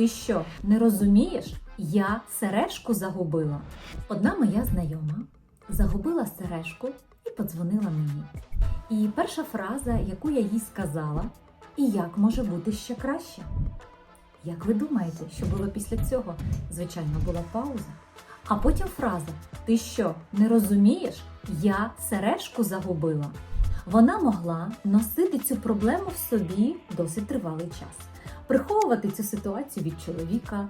Ти що, не розумієш? Я сережку загубила. Одна моя знайома загубила сережку і подзвонила мені. І перша фраза, яку я їй сказала, і як може бути ще краще? Як ви думаєте, що було після цього? Звичайно, була пауза. А потім фраза: Ти що, не розумієш? Я сережку загубила. Вона могла носити цю проблему в собі досить тривалий час, приховувати цю ситуацію від чоловіка,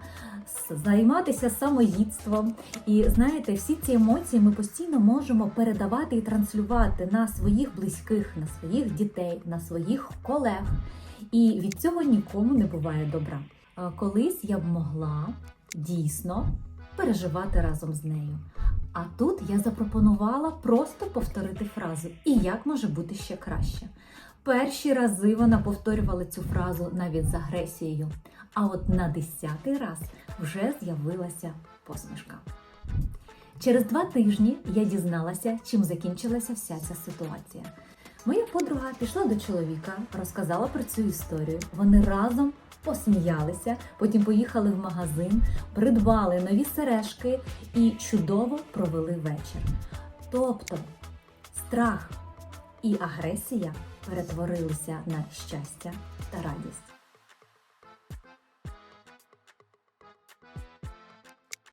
займатися самоїдством. І знаєте, всі ці емоції ми постійно можемо передавати і транслювати на своїх близьких, на своїх дітей, на своїх колег. І від цього нікому не буває добра. Колись я б могла дійсно переживати разом з нею. А тут я запропонувала просто повторити фразу І як може бути ще краще. Перші рази вона повторювала цю фразу навіть з агресією, а от на десятий раз вже з'явилася посмішка. Через два тижні я дізналася, чим закінчилася вся ця ситуація. Моя подруга пішла до чоловіка, розказала про цю історію. Вони разом посміялися, потім поїхали в магазин, придбали нові сережки і чудово провели вечір. Тобто страх і агресія перетворилися на щастя та радість.